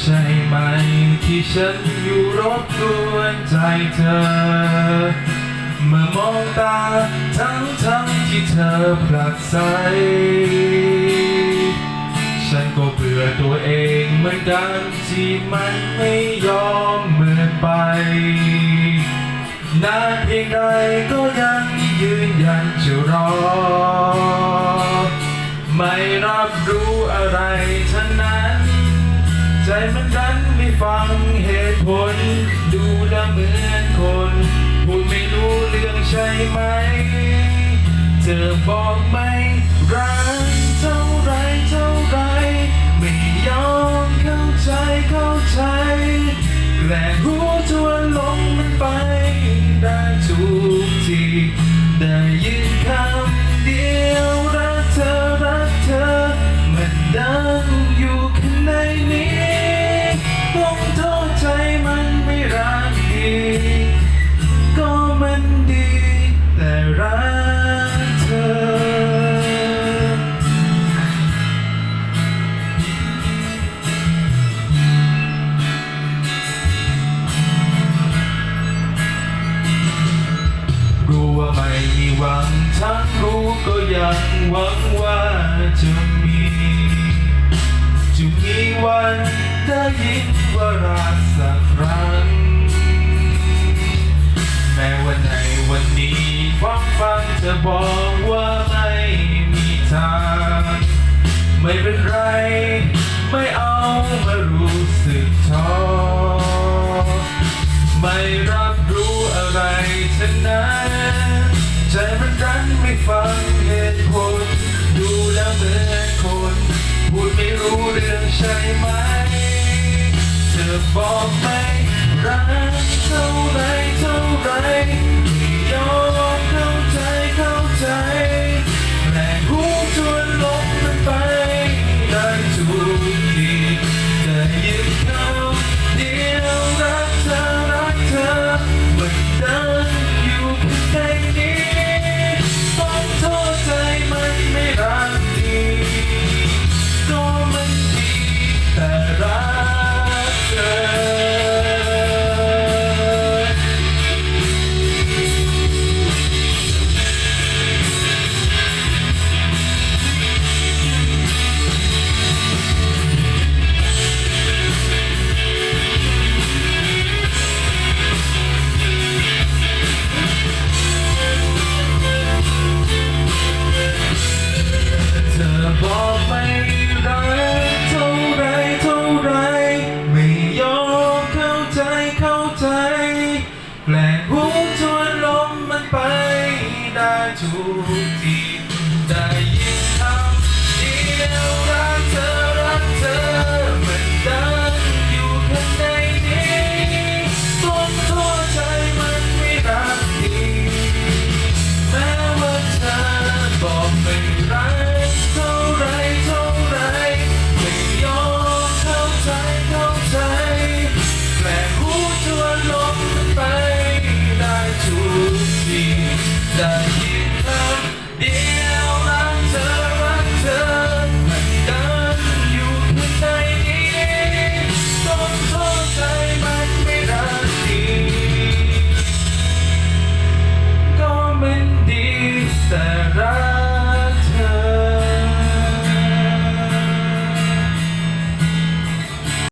ใช่ไหมที่ฉันอยู่รบกวนใจเธอ เมื่อมองตาทั้งทั้งที่เธอผลักใสฉันก็เบื่อตัวเองเหมือนกันที่มันไม่ยอมเหมือนไป นานเพียงใดก็ยัง มันดันไม่ฟังเหตุผล ดูแลเหมือนคนพูดไม่รู้เรื่องใช่ไหม เธอบอกไม่รักเท่าไรเท่าไร ไม่ยอมเข้าใจเข้าใจแกล้งรู้ ม่มีหวังทั้งรู้ก็ยังหวังว่าจะมีจะมีวันได้ยินว่ารักสักครั้ง แม้ว่าในวันนี้ฟังฟังเธอบอกว่าไม่มีทาง ไม่เป็นไร ไม่เอามา ดไม่รู้เรื่องใช่ไหม เธอบอกไม่รักเท่าไรเท่าไร tutti dai